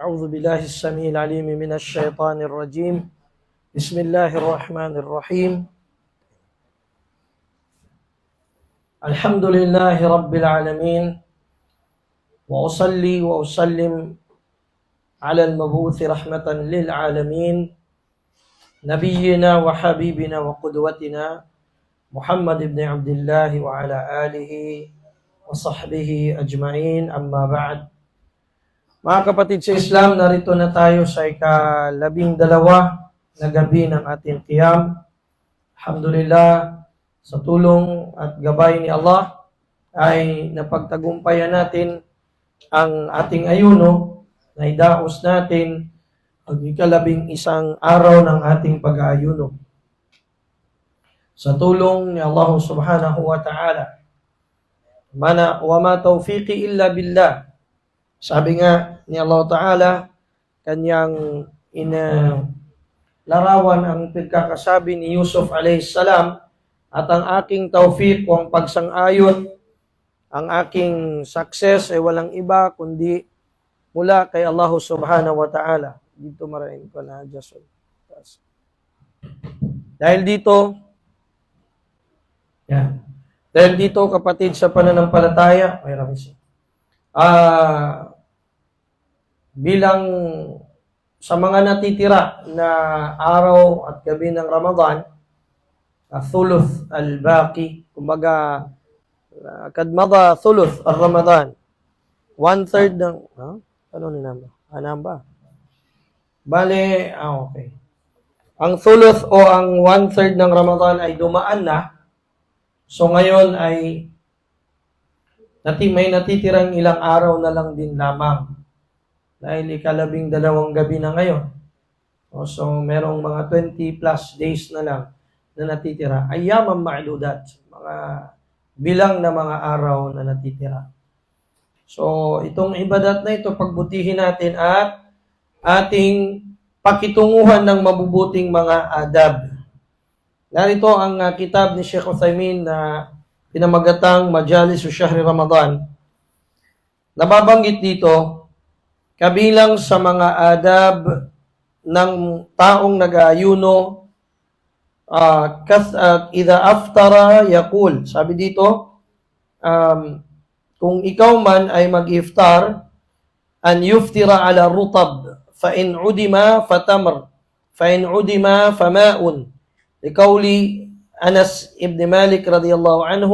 أعوذ بالله السميع العليم من الشيطان الرجيم. بسم الله الرحمن الرحيم. الحمد لله رب العالمين. وأصلي وأسلم على المبعوث رحمة للعالمين. نبينا وحبيبنا وقدوتنا محمد بن عبد الله وعلى آله وصحبه أجمعين أما بعد Mga kapatid sa Islam, narito na tayo sa ikalabing dalawa na gabi ng ating qiyam. Alhamdulillah, sa tulong at gabay ni Allah, ay napagtagumpayan natin ang ating ayuno na idaos natin ang ikalabing isang araw ng ating pag-aayuno. Sa tulong ni Allah subhanahu wa ta'ala, Mana, wa ma tawfiqi illa billah. Sabi nga ni Allah Ta'ala, kanyang ina larawan ang pagkakasabi ni Yusuf salam at ang aking tawfiq o ang pagsang-ayon, ang aking success ay walang iba kundi mula kay Allah Subhanahu wa Ta'ala. Dito marahin ko na Jason. Dahil dito, yan. Dahil dito kapatid sa pananampalataya, may siya. Ah, bilang sa mga natitira na araw at gabi ng Ramadan, uh, thuluth al-baqi, kumbaga, uh, kadmada thuluth al-Ramadan, one-third ng, huh? ano ni namba? Anam ba? Bale, ah, okay. Ang thuluth o ang one-third ng Ramadan ay dumaan na, so ngayon ay Nati may natitirang ilang araw na lang din lamang. Dahil ikalabing dalawang gabi na ngayon. O, so, merong mga 20 plus days na lang na natitira. Ayaman ma'ludat. Mga bilang na mga araw na natitira. So, itong ibadat na ito, pagbutihin natin at ating pakitunguhan ng mabubuting mga adab. Narito ang uh, kitab ni Sheikh Uthaymin na pinamagatang Majalis o Shahri Ramadan, nababanggit dito, kabilang sa mga adab ng taong nag-aayuno, uh, kas, uh, ida aftara yakul. Sabi dito, um, kung ikaw man ay mag-iftar, an yuftira ala rutab, fa in udima fatamr, fa in udima famaun. Likauli أنس بن مالك رضي الله عنه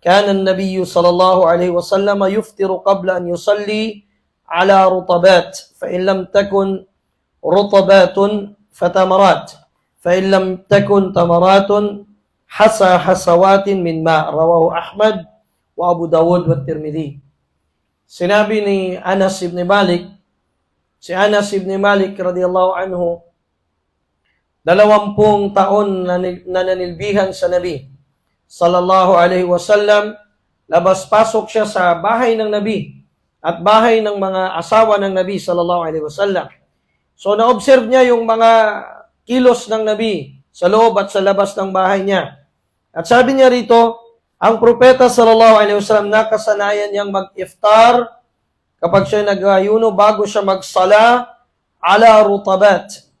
كان النبي صلى الله عليه وسلم يفطر قبل أن يصلي على رطبات فإن لم تكن رطبات فتمرات فإن لم تكن تمرات حسى حسوات من ماء رواه أحمد وأبو داود والترمذي. Sinabi ni Anas ibn Malik, si Anas ibn Malik radiyallahu anhu, dalawampung taon na, na nanilbihan sa Nabi sallallahu alaihi wasallam labas-pasok siya sa bahay ng Nabi at bahay ng mga asawa ng Nabi sallallahu alaihi wasallam. So na-observe niya yung mga kilos ng Nabi sa loob at sa labas ng bahay niya. At sabi niya rito, ang propeta sallallahu alaihi wasallam nakasanayan niyang mag-iftar kapag siya nag-ayuno bago siya magsala ala rutabat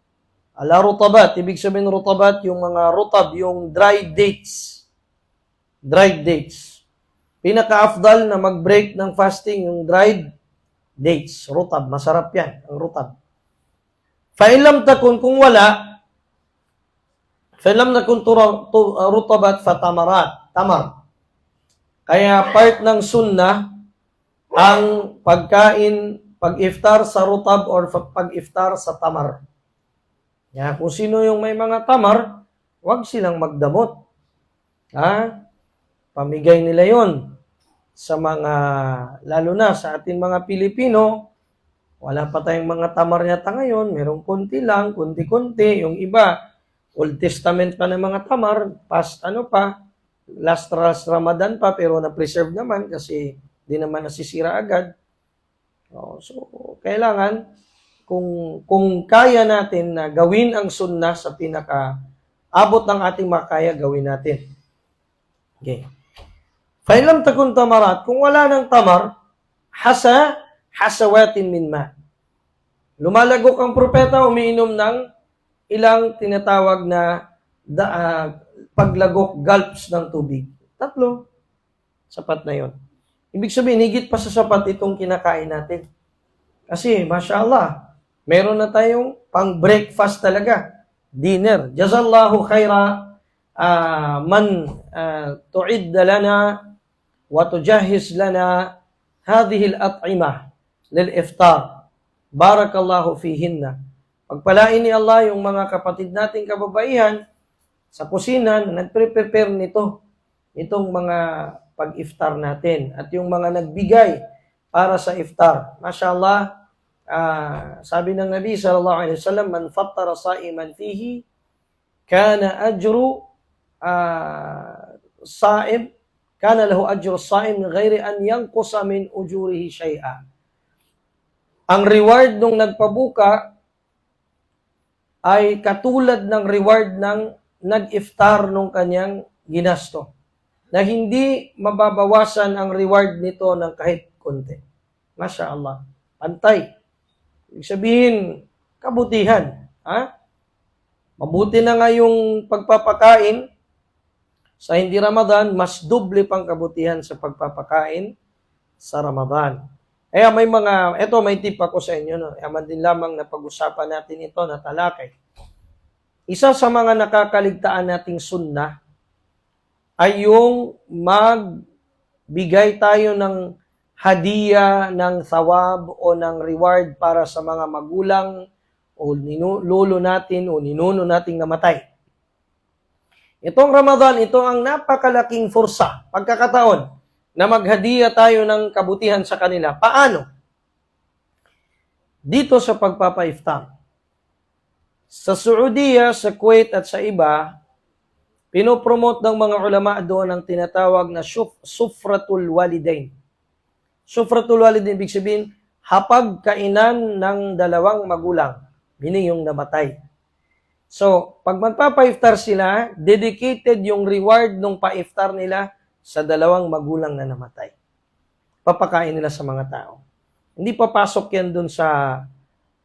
Ala rutabat, ibig sabihin rutabat, yung mga rutab, yung dried dates. Dried dates. Pinaka-afdal na mag-break ng fasting, yung dried dates. Rutab, masarap yan, ang rutab. Fa'ilam takun, kung wala, fa'ilam takun uh, rutabat fatamarat, tamar. Kaya part ng sunnah, ang pagkain, pag-iftar sa rutab or pag-iftar sa tamar. Ya, kung sino yung may mga tamar, wag silang magdamot. Ha? Pamigay nila yon sa mga, lalo na sa ating mga Pilipino, wala pa tayong mga tamar yata ngayon, merong konti lang, konti-konti, yung iba, Old Testament pa ng mga tamar, past ano pa, last, last Ramadan pa, pero na-preserve naman kasi di naman nasisira agad. Oh, so, kailangan kung kung kaya natin na gawin ang sunna sa pinaka abot ng ating makaya gawin natin. Okay. Failam takun tamarat, kung wala ng tamar, hasa hasawatin min ma. Lumalagok ang propeta, umiinom ng ilang tinatawag na da, uh, paglagok gulps ng tubig. Tatlo. Sapat na yon. Ibig sabihin, higit pa sa sapat itong kinakain natin. Kasi, masya Allah, meron na tayong pang breakfast talaga. Dinner. Jazallahu khaira ah, man uh, tu'idda lana wa tujahiz lana hadhihi al-at'imah lil-iftar. Barakallahu fihinna. Pagpalain ni Allah yung mga kapatid nating kababaihan sa kusina na nagpre-prepare nito, itong mga pag-iftar natin at yung mga nagbigay para sa iftar. Mashallah, ah, sabi ng Nabi sallallahu alaihi wasallam, man fattara sa'iman fihi kana ajru ah, sa'im kana lahu ajru sa'im ghairi an yanqusa min ujurihi shay'a. Ang reward nung nagpabuka ay katulad ng reward ng nag-iftar nung kanyang ginasto. Na hindi mababawasan ang reward nito ng kahit konti. Masya Allah. Pantay. Ibig sabihin, kabutihan. Ha? Mabuti na nga yung pagpapakain sa hindi Ramadan, mas doble pang kabutihan sa pagpapakain sa Ramadan. Kaya may mga, eto may tip ako sa inyo, no? Yaman din lamang na pag-usapan natin ito na talakay. Isa sa mga nakakaligtaan nating sunnah ay yung magbigay tayo ng hadiya, ng thawab o ng reward para sa mga magulang o ninu- lolo natin o ninuno nating namatay. Itong Ramadan, ito ang napakalaking forsa, pagkakataon, na maghadiya tayo ng kabutihan sa kanila. Paano? Dito sa pagpapaiftar. Sa Saudiya, sa Kuwait at sa iba, pinopromote ng mga ulama doon ang tinatawag na suf- sufratul walidain. Sufratul walidain, ibig sabihin, hapag kainan ng dalawang magulang, meaning yung namatay. So, pag magpapaiftar sila, dedicated yung reward nung paiftar nila sa dalawang magulang na namatay. Papakain nila sa mga tao. Hindi papasok yan dun sa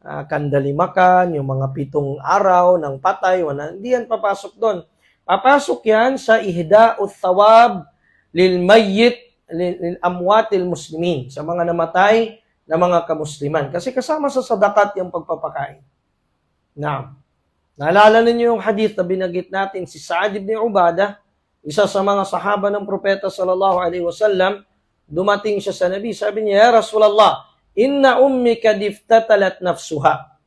ah, kandalimakan, yung mga pitong araw ng patay, wala, hindi yan papasok doon. Papasok yan sa ihda thawab lil mayyit lil, amwatil muslimin, sa mga namatay na mga kamusliman. Kasi kasama sa sadakat yung pagpapakain. Now, naalala ninyo yung hadith na binagit natin si Sa'ad ibn Ubadah, isa sa mga sahaba ng propeta sallallahu alaihi wasallam, dumating siya sa Nabi, sabi niya, Ya Rasulallah, inna ummika diftatalat nafsuha.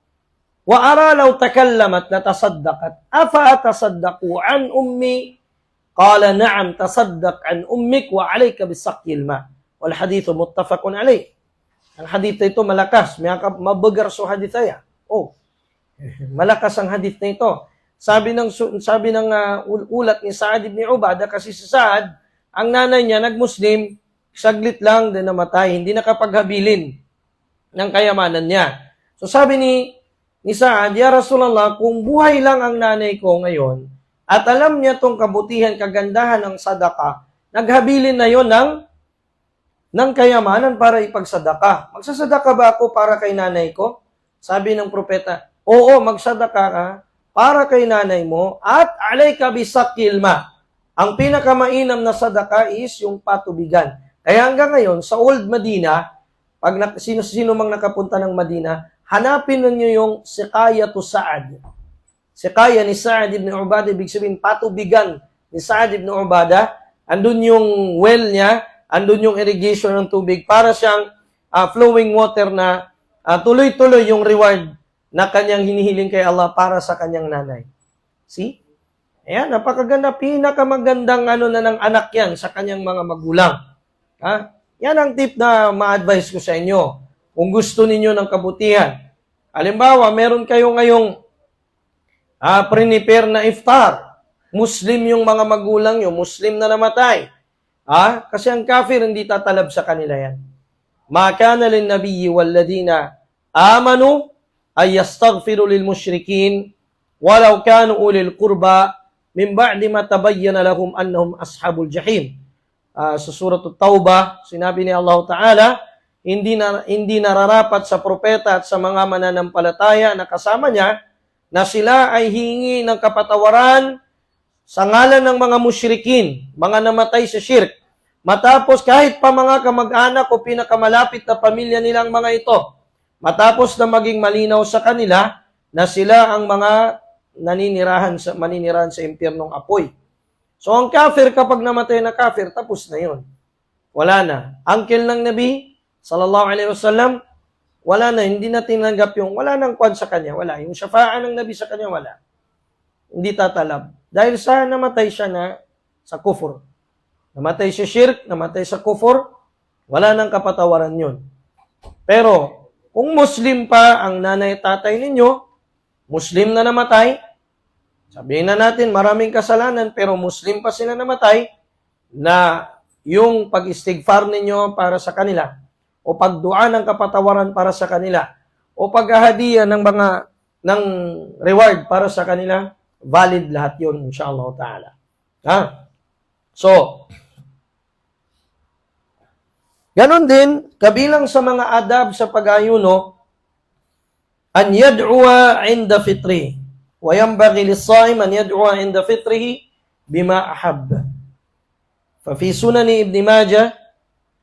Wa ara law takallamat latasaddaqat. Afa atasaddaqu an ummi? Tasaddaq an ummik wa alayka bisaqyil ma. Wal hadithu muttafaqun alayh. Ang hadith na ito malakas. May mabagar so hadith ay. Oh. Malakas ang hadith na ito. Sabi ng sabi ng uh, ulat ni Sa'ad ibn Ubadah kasi si Sa'ad, ang nanay niya nagmuslim, saglit lang din namatay, hindi nakapaghabilin ng kayamanan niya. So sabi ni ni Sa'ad, Ya Rasulallah, kung buhay lang ang nanay ko ngayon, at alam niya tong kabutihan, kagandahan ng sadaka, naghabilin na yon ng, ng kayamanan para ipagsadaka. Magsasadaka ba ako para kay nanay ko? Sabi ng propeta, oo, magsadaka ka para kay nanay mo at alayka bisakil ma. Ang pinakamainam na sadaka is yung patubigan. Kaya hanggang ngayon, sa Old Medina, pag na, sino, sino mang nakapunta ng Madina, hanapin ninyo yung Sikaya to Saad. Sikaya ni Saad ibn Ubadah, ibig sabihin patubigan ni Saad ibn Ubadah. Andun yung well niya, andun yung irrigation ng tubig para siyang uh, flowing water na uh, tuloy-tuloy yung reward na kanyang hinihiling kay Allah para sa kanyang nanay. See? Ayan, napakaganda. Pinakamagandang ano na ng anak yan sa kanyang mga magulang. Ha? Yan ang tip na ma-advise ko sa inyo. Kung gusto ninyo ng kabutihan. Halimbawa, meron kayo ngayong uh, prepare na iftar. Muslim yung mga magulang nyo, Muslim na namatay. Ha? Kasi ang kafir hindi tatalab sa kanila yan. Ma kana lin nabiyyi walladina amanu ay yastaghfiru lil mushrikin walau kanu ulil qurba min ba'di ma tabayyana lahum annahum ashabul jahim ah, sa surat Taubah, sinabi ni Allah Ta'ala, hindi na hindi nararapat sa propeta at sa mga mananampalataya na kasama niya na sila ay hingi ng kapatawaran sa ngalan ng mga musyrikin, mga namatay sa shirk. Matapos kahit pa mga kamag-anak o pinakamalapit na pamilya nilang mga ito, matapos na maging malinaw sa kanila na sila ang mga naninirahan sa maninirahan sa impyernong apoy. So ang kafir kapag namatay na kafir, tapos na 'yon. Wala na. Uncle ng Nabi sallallahu alaihi wasallam, wala na, hindi na tinanggap yung wala nang kwan sa kanya, wala. Yung syafaa ng Nabi sa kanya, wala. Hindi tatalab. Dahil sa namatay siya na sa kufur. Namatay siya shirk, namatay sa kufur, wala nang kapatawaran yun. Pero, kung Muslim pa ang nanay at tatay ninyo, Muslim na namatay, sabihin na natin maraming kasalanan, pero Muslim pa sila namatay, na yung pag-istighfar ninyo para sa kanila, o pagdua ng kapatawaran para sa kanila, o paghahadiya ng mga ng reward para sa kanila, valid lahat yun, inshallah ta'ala. Ha? So, ganon din, kabilang sa mga adab sa pag-ayuno, an yad'uwa inda fitri. Wa yanbaghi lis-saim an yad'uwa inda fitrihi bima ahab. Fa fi sunan Ibn Majah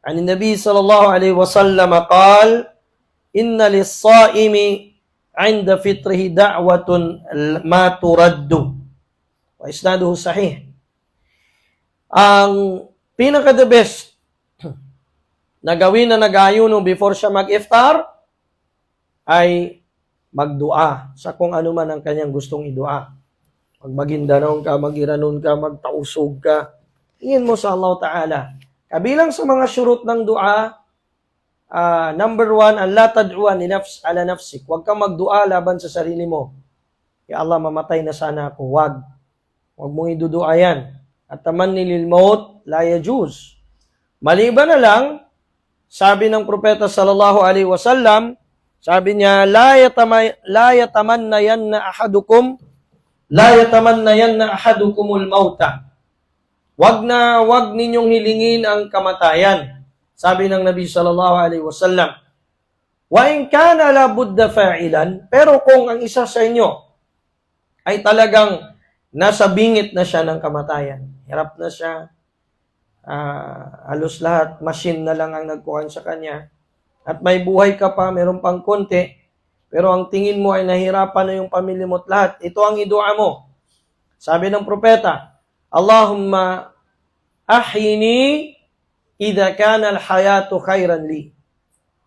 عن النبي صلى الله عليه وسلم قال إن للصائم عند فطره دعوة ما ترد وإسناده صحيح ang pinaka the best na gawin na nag-ayuno before siya mag-iftar ay magdua sa kung ano man ang kanyang gustong idua. Mag magindanon ka, magiranon ka, magtausog ka. Iyan mo sa Allah Ta'ala. Kabilang sa mga syurut ng dua, ah, number one, ang la tad'uwa ni nafs ala nafsik. Huwag kang magdua laban sa sarili mo. Ya Allah, mamatay na sana ako. Huwag. Huwag mong idudua yan. At taman lil maut, la yajuz. Maliban na lang, sabi ng propeta sallallahu alaihi wasallam, sabi niya, la yatamay la yatamannayan na ahadukum la yatamannayan na ahadukumul mauta. Wag na wag ninyong hilingin ang kamatayan. Sabi ng Nabi sallallahu alaihi wasallam. Wa in kana la budda fa'ilan, pero kung ang isa sa inyo ay talagang nasa bingit na siya ng kamatayan, hirap na siya, ah, halos lahat, machine na lang ang nagkuhan sa kanya, at may buhay ka pa, meron pang konti, pero ang tingin mo ay nahirapan na yung pamilya mo at lahat, ito ang idua mo. Sabi ng propeta, Allahumma ahyini idha kana al-hayatu khairan li.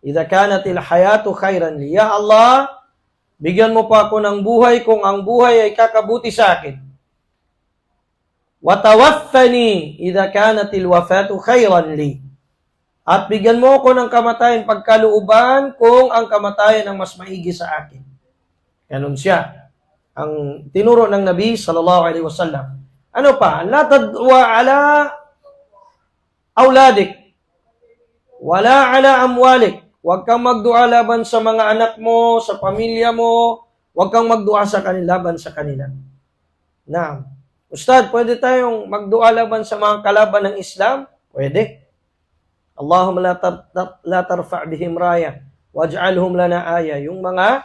Idha kanat al-hayatu khairan li. Ya Allah, bigyan mo pa ako ng buhay kung ang buhay ay kakabuti sa akin. Watawaffani idha kanat al-wafatu khairan li. At bigyan mo ako ng kamatayan pagkalooban kung ang kamatayan ang mas maigi sa akin. Ganon siya. Ang tinuro ng Nabi sallallahu alaihi wasallam. Ano pa? La tadwa ala auladik. Wala ala amwalik. Huwag kang magdua laban sa mga anak mo, sa pamilya mo. Huwag kang magdua sa kanila laban sa kanila. Na, Ustad, pwede tayong magdua laban sa mga kalaban ng Islam? Pwede. Allahumma la, tar, la tarfa' bihim raya waj'alhum lana aya. Yung mga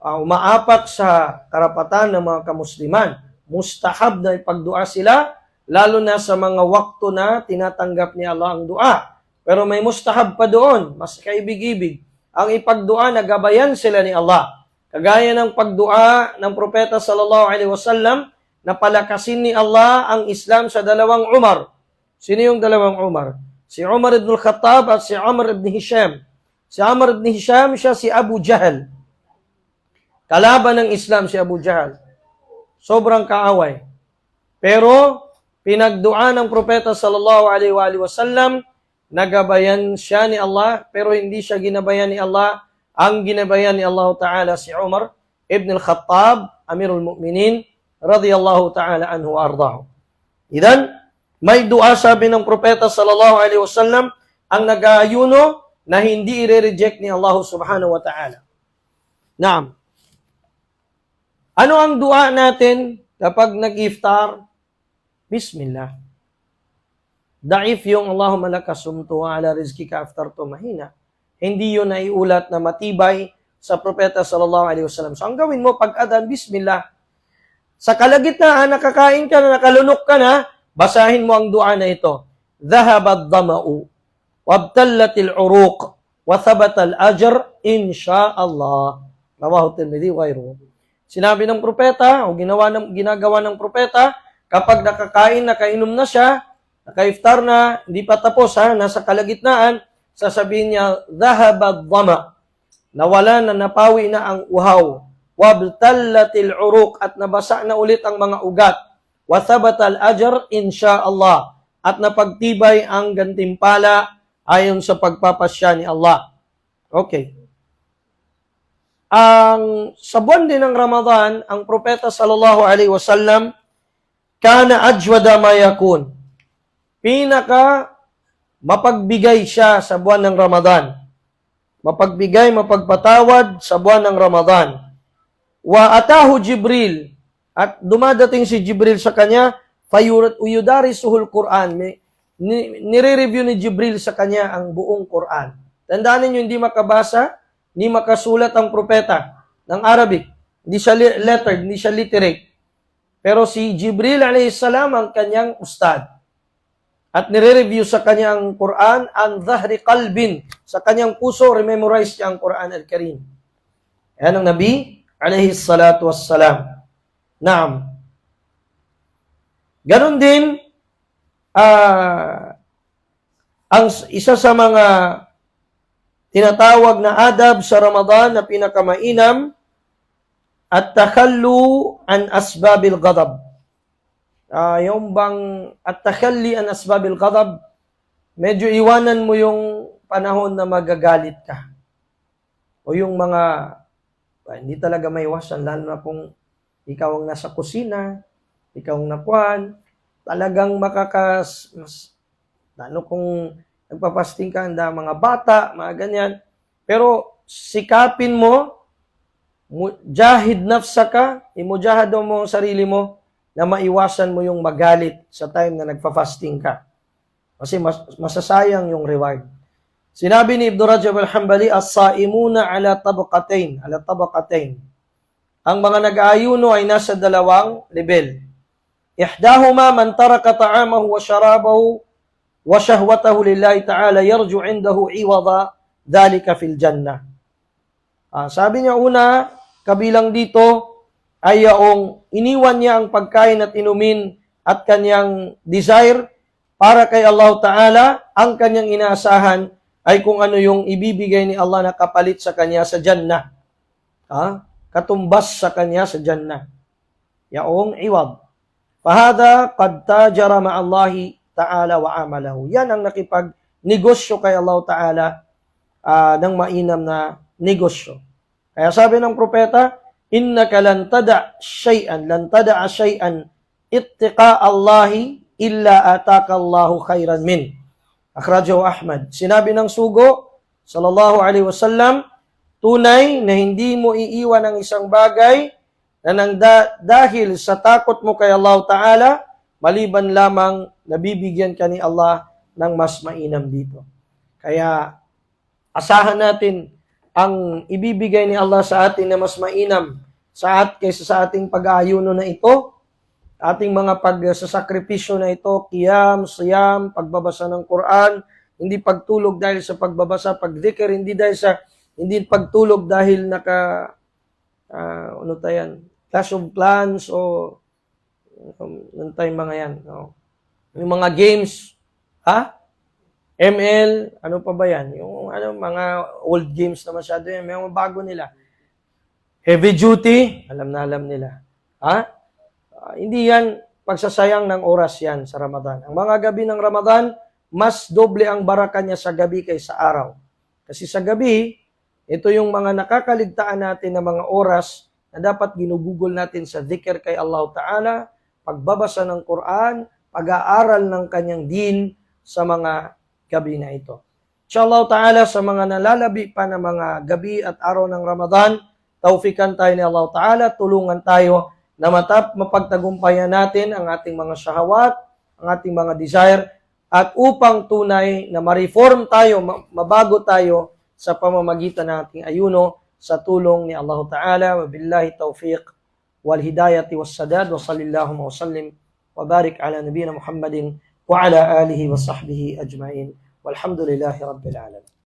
uh, umaapak sa karapatan ng mga kamusliman, mustahab na ipagdua sila, lalo na sa mga wakto na tinatanggap ni Allah ang dua. Pero may mustahab pa doon, mas kaibig-ibig. Ang ipagdua na gabayan sila ni Allah. Kagaya ng pagdua ng propeta sallallahu alaihi wasallam na palakasin ni Allah ang Islam sa dalawang Umar. Sino yung dalawang Umar? Si Umar ibn al-Khattab at si Umar ibn Hisham. Si Umar ibn Hisham, siya si Abu Jahal. Kalaban ng Islam si Abu Jahal. Sobrang kaaway. Pero, pinagdua ng propeta sallallahu alaihi wa sallam, nagabayan siya ni Allah, pero hindi siya ginabayan ni Allah. Ang ginabayan ni Allah Ta'ala si Umar ibn al-Khattab, Amirul Mu'minin, radiyallahu ta'ala anhu ardahu. Idan, may dua sabi ng propeta sallallahu alaihi wasallam ang nag-aayuno na hindi i-reject ni Allah subhanahu wa ta'ala. Naam. Ano ang dua natin kapag nag-iftar? Bismillah. daif yung Allahumma laka sumtu wa ala rizkika aftartu mahina. Hindi yun naiulat na matibay sa propeta sallallahu alaihi wasallam. So ang gawin mo pag adan bismillah. Sa kalagitnaan nakakain ka na nakalunok ka na, basahin mo ang dua na ito. Dhahaba ad-dama'u wabtallat al-uruq wa thabata al-ajr insha'Allah. Rawahu Tirmidhi wa ghayruhu. Sinabi ng propeta o ginawa ng ginagawa ng propeta kapag nakakain, nakainom na siya, nakaiftar na, hindi pa tapos ha, nasa kalagitnaan, sasabihin niya, dhahaba dhama. Nawala na napawi na ang uhaw. Wabtallatil uruq at nabasa na ulit ang mga ugat. Wa thabata al-ajr insha'Allah. At napagtibay ang gantimpala ayon sa pagpapasya ni Allah. Okay. Ang sa buwan din ng Ramadan, ang propeta sallallahu alaihi wasallam kana ajwada ma yakun. Pinaka mapagbigay siya sa buwan ng Ramadan. Mapagbigay, mapagpatawad sa buwan ng Ramadan. Wa atahu Jibril at dumadating si Jibril sa kanya, fayurat uyudari suhul Quran. Nire-review ni Jibril sa kanya ang buong Quran. Tandaan ninyo, hindi makabasa, hindi makasulat ang propeta ng Arabic. Hindi siya lettered, hindi siya literate. Pero si Jibril salam ang kanyang ustad. At nire-review sa kanyang Quran ang dhahri qalbin. Sa kanyang puso, rememorize niya ang Quran al-Karim. Yan ang Nabi alayhis salatu wassalam. Naam. Ganon din, ah, ang isa sa mga tinatawag na adab sa Ramadan na pinakamainam at takhallu an asbabil ghadab. Ah, yung bang at takhalli an asbabil ghadab, medyo iwanan mo yung panahon na magagalit ka. O yung mga ah, hindi talaga may iwasan lalo na kung ikaw ang nasa kusina, ikaw ang napuan, talagang makakas mas, lalo kung nagpapasting ka, handa mga bata, mga ganyan. Pero sikapin mo, jahid nafsaka, imujahad mo ang sarili mo na maiwasan mo yung magalit sa time na nagpa-fasting ka. Kasi mas, masasayang yung reward. Sinabi ni Ibn Rajab al-Hambali, as-saimuna ala tabaqatain, ala tabaqatain. Ang mga nag-aayuno ay nasa dalawang level. Ihdahuma man taraka ta'amahu wa sharabahu shahwatahu lillahi ta'ala yarju indahu iwada dhalika fil jannah. Ah, sabi niya una, kabilang dito ay yaong iniwan niya ang pagkain at inumin at kanyang desire para kay Allah Ta'ala, ang kanyang inaasahan ay kung ano yung ibibigay ni Allah na kapalit sa kanya sa Jannah. Ha? Katumbas sa kanya sa Jannah. Yaong iwab. Fahada qad tajara ma'allahi ta'ala wa amalahu. Yan ang nakipag-negosyo kay Allah Ta'ala ah, ng mainam na negosyo. Kaya sabi ng propeta, innaka lan tada shay'an, lan tada shay'an ittiqa Allahi illa ataka Allahu khairan min. Akhrajahu Ahmad. Sinabi ng sugo, sallallahu alaihi wasallam, tunay na hindi mo iiwan ang isang bagay na nang da- dahil sa takot mo kay Allah Ta'ala, maliban lamang nabibigyan ka ni Allah ng mas mainam dito. Kaya asahan natin ang ibibigay ni Allah sa atin na mas mainam sa at kaysa sa ating pag-aayuno na ito, ating mga pagsasakripisyo na ito, qiyam, siyam, pagbabasa ng Quran, hindi pagtulog dahil sa pagbabasa, pagdikir, hindi dahil sa hindi pagtulog dahil naka ah, ano tayan, Clash of Clans o ano tayong mga yan, no? Yung mga games, ha? ML, ano pa ba yan? Yung ano, mga old games na masyado yan. May mga bago nila. Heavy duty, alam na alam nila. Ha? Ah, hindi yan pagsasayang ng oras yan sa Ramadan. Ang mga gabi ng Ramadan, mas doble ang baraka niya sa gabi kaysa araw. Kasi sa gabi, ito yung mga nakakaligtaan natin ng mga oras na dapat ginugugol natin sa dhikr kay Allah Ta'ala, pagbabasa ng Quran, pag-aaral ng kanyang din sa mga gabi na ito. Inshallah Ta'ala sa mga nalalabi pa na mga gabi at araw ng Ramadan, taufikan tayo ni Allah Ta'ala, tulungan tayo na matap, mapagtagumpayan natin ang ating mga syahawat, ang ating mga desire, at upang tunay na ma-reform tayo, ma- mabago tayo sa pamamagitan ng ating ayuno sa tulong ni Allah Ta'ala. Wabillahi taufiq wal hidayati was sadad wa sallallahu wa sallim wa barik ala nabiyina Muhammadin wa ala alihi wa